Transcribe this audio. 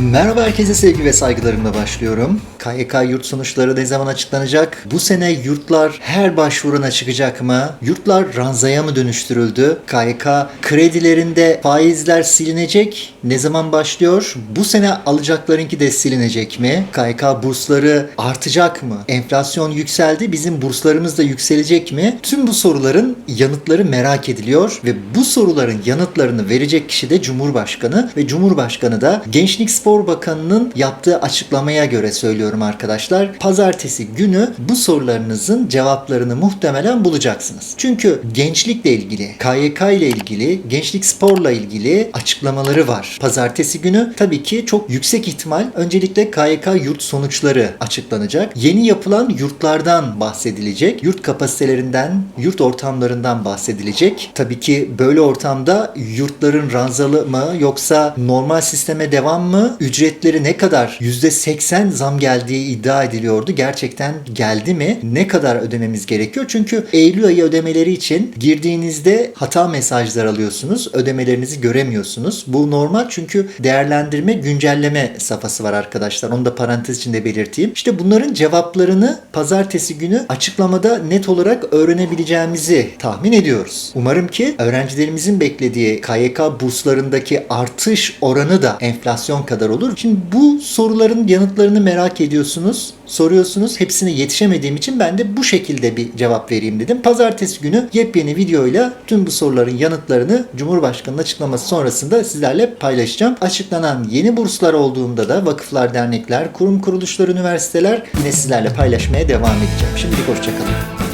Merhaba herkese sevgi ve saygılarımla başlıyorum. KYK yurt sonuçları ne zaman açıklanacak? Bu sene yurtlar her başvuruna çıkacak mı? Yurtlar ranzaya mı dönüştürüldü? KYK kredilerinde faizler silinecek. Ne zaman başlıyor? Bu sene alacaklarınki de silinecek mi? KYK bursları artacak mı? Enflasyon yükseldi. Bizim burslarımız da yükselecek mi? Tüm bu soruların yanıtları merak ediliyor ve bu soruların yanıtlarını verecek kişi de Cumhurbaşkanı ve Cumhurbaşkanı da Gençlik Spor Bakanı'nın yaptığı açıklamaya göre söylüyorum arkadaşlar. Pazartesi günü bu sorularınızın cevaplarını muhtemelen bulacaksınız. Çünkü gençlikle ilgili, KYK ile ilgili, gençlik sporla ilgili açıklamaları var. Pazartesi günü tabii ki çok yüksek ihtimal öncelikle KYK yurt sonuçları açıklanacak. Yeni yapılan yurtlardan bahsedilecek. Yurt kapasitelerinden, yurt ortamlarından bahsedilecek. Tabii ki böyle ortamda yurtların ranzalı mı yoksa normal sisteme devam mı? Ücretleri ne kadar? %80 zam geldiği iddia ediliyordu. Gerçekten geldi mi? Ne kadar ödememiz gerekiyor? Çünkü Eylül ayı ödemeleri için girdiğinizde hata mesajlar alıyorsunuz. Ödemelerinizi göremiyorsunuz. Bu normal çünkü değerlendirme, güncelleme safhası var arkadaşlar. Onu da parantez içinde belirteyim. İşte bunların cevaplarını pazartesi günü açıklamada net olarak öğrenebileceğimizi tahmin ediyoruz. Umarım ki öğrencilerimizin beklediği KYK burslarındaki artış oranı da enflasyon kadar olur. Şimdi bu soruların yanıtlarını merak ediyorsunuz, soruyorsunuz. Hepsine yetişemediğim için ben de bu şekilde bir cevap vereyim dedim. Pazartesi günü yepyeni videoyla tüm bu soruların yanıtlarını Cumhurbaşkanı'nın açıklaması sonrasında sizlerle paylaşacağım. Açıklanan yeni burslar olduğunda da vakıflar, dernekler, kurum kuruluşlar, üniversiteler yine sizlerle paylaşmaya devam edeceğim. Şimdilik hoşçakalın.